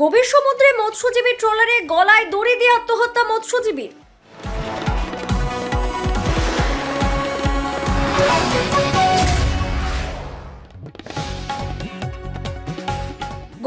গভীর সমুদ্রে মৎস্যজীবী ট্রলারে গলায় দড়ি দিয়ে আত্মহত্যা মৎস্যজীবীর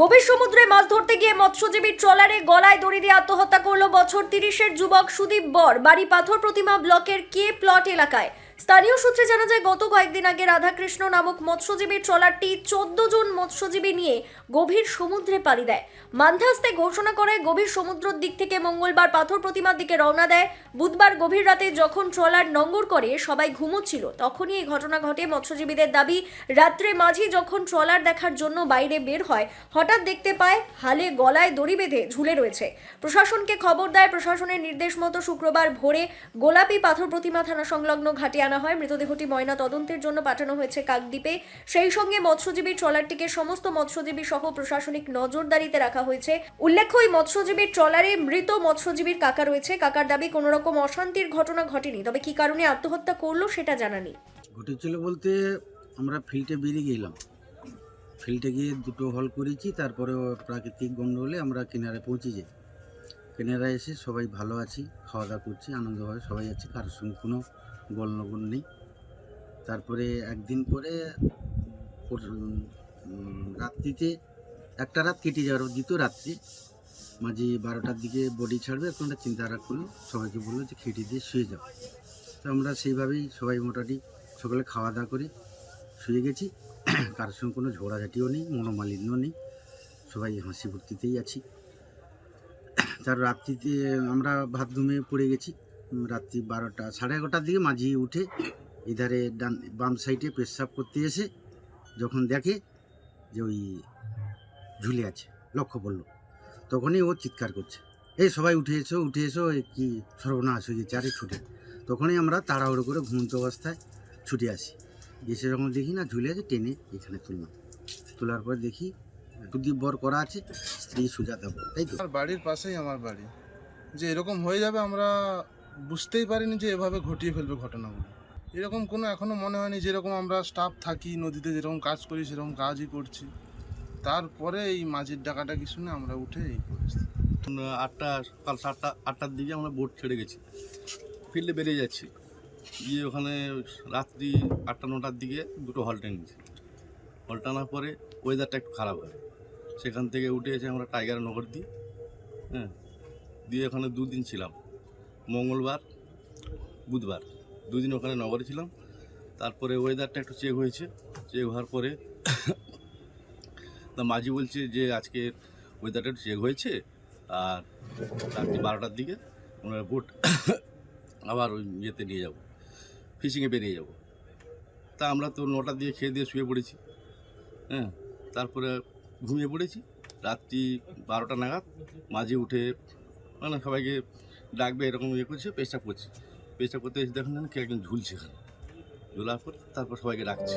গভীর সমুদ্রে মাছ ধরতে গিয়ে মৎস্যজীবী ট্রলারে গলায় দড়ি দিয়ে আত্মহত্যা করল বছর তিরিশের যুবক সুদীপ বর, বাড়ি পাথর প্রতিমা ব্লকের কে প্লট এলাকায়। স্থানীয় সূত্রে জানা যায়, গত কয়েকদিন আগে রাধাকৃষ্ণ নামক মৎস্যজীবীর ট্রলারটি চোদ্দ জন মৎস্যজীবী নিয়ে গভীর সমুদ্রে পাড়ি দেয়। মান্ধাস্তে ঘোষণা করে, গভীর সমুদ্রের দিক থেকে মঙ্গলবার পাথর প্রতিমার দিকে রওনা দেয়। বুধবার গভীর রাতে যখন ট্রলার নঙ্গর করে, সবাই ঘুমোচ্ছিল, তখনই এই ঘটনা ঘটে। মৎস্যজীবীদের দাবি, রাত্রে মাঝি যখন ট্রলার দেখার জন্য বাইরে বের হয়, হঠাৎ দেখতে পায়, হালে গলায় দড়ি বেঁধে ঝুলে রয়েছে। প্রশাসনকে খবর দেয়, প্রশাসনের নির্দেশ মতো শুক্রবার ভোরে গোলাপি পাথর প্রতিমা থানা সংলগ্ন ঘাটে আনা হয়, মৃতদেহটি ময়না তদন্তের জন্য পাঠানো হয়েছে কাকদ্বীপে। সেই সঙ্গে মৎস্যজীবী ট্রলারটিকে সমস্ত মৎস্যজীবী সহ প্রশাসনিক নজরদারিতে রাখা হয়েছে। উল্লেখ্য, ওই মৎস্যজীবী ট্রলারে মৃত মৎস্যজীবীর কাকা রয়েছে। কাকার দাবি কোনো রকম অশান্তির ঘটনা ঘটেনি। তবে কি কারণে আত্মহত্যা করল সেটা জানা নেই। ঘটেছিল বলতে আমরা ফিল্ডে বেরিয়ে গেলাম। ফিল্ডে গিয়ে দুটো হল করেছি, তারপরে প্রাকৃতিক গণ্ডগোলে আমরা কিনারে পৌঁছে যাই। কিনারায় এসে সবাই ভালো আছি, খাওয়া দাওয়া করছি আনন্দভাবে সবাই আছে, কারোর সঙ্গে কোনো গলনগোল নেই। তারপরে একদিন পরে রাত্রিতে, একটা রাত কেটে যাওয়ার দ্বিতীয় রাত্রি। মাঝে বারোটার দিকে বডি ছাড়বে, এখন একটা চিন্তাধারা করল, সবাইকে বলল যে খেটে দিয়ে শুয়ে যাও। তো আমরা সেইভাবেই সবাই মোটামুটি সকালে খাওয়া দাওয়া করে শুয়ে গেছি। কারোর সঙ্গে কোনো ঝগড়াঝাটিও নেই, মনোমালিন্য নেই। সবাই হাসি ফুর্তিতেই আছি। তার রাত্রিতে আমরা ভাত পড়ে গেছি। রাত্রি বারোটা, সাড়ে এগারোটার দিকে মাঝি উঠে এধারে ডান, বাম সাইডে পেশাব করতে এসে যখন দেখে যে ওই ঝুলে আছে, লক্ষ্য পড়ল তখনই ও চিৎকার করছে। এই সবাই উঠে এসো উঠে এসো কি সর্বনাশ হয়ে গেছে, আরে ছুটে। তখনই আমরা তাড়াহুড়ো করে ঘুমন্ত অবস্থায় ছুটে আসি। এসে যখন দেখি না ঝুলে আছে, টেনে এখানে তুললাম। তোলার পর দেখি সুদীপ বর করা আছে, স্ত্রী সুজাতা বর তাই তো? বাড়ির পাশেই আমার বাড়ি। যে এরকম হয়ে যাবে, আমরা বুঝতেই পারিনি যে এভাবে ঘটিয়ে ফেলবে ঘটনাগুলো। এরকম কোনো এখনও মনে হয়নি যেরকম আমরা স্টাফ থাকি, নদীতে যেরকম কাজ করি, সেরকম কাজই করছি। তারপরে এই মাঝির ডাকাটাকি শুনে আমরা উঠে এই পরিস্থিতি। আটটা সকাল সাতটা, আটটার দিকে আমরা বোট ছেড়ে গেছি। ফিল্ডে বেরিয়ে যাচ্ছি। গিয়ে ওখানে রাত্রি আটটা, নটার দিকে দুটো হল টেনেছি হল টানার পরে ওয়েদারটা একটু খারাপ হয়। সেখান থেকে উঠে এসে আমরা টাইগার নগর দিই হ্যাঁ? দিয়ে ওখানে দুদিন ছিলাম। মঙ্গলবার, বুধবার। দুদিন ওখানে নগরে ছিলাম। তারপরে ওয়েদারটা একটু চেক হয়েছে। চেক হওয়ার পরে তা মাঝি বলছে যে, আজকে ওয়েদারটা একটু চেক হয়েছে। আর রাত্রি বারোটার দিকে ওনার বোট আবার ওই ইয়েতে নিয়ে যাব ফিশিংয়ে বেরিয়ে যাব। তা আমরা তো নটা দিয়ে খেয়ে দিয়ে শুয়ে পড়েছি। হ্যাঁ তারপরে ঘুমিয়ে পড়েছি। রাত্রি বারোটা নাগাদ মাঝে উঠে মানে সবাইকে ডাকবে এরকম ইয়ে করছে, পেশাব করছে। পেশাব করতে এসে দেখুন কে একজন ঝুলছে এখানে। ঝুলার পর তারপর সবাইকে ডাকছে।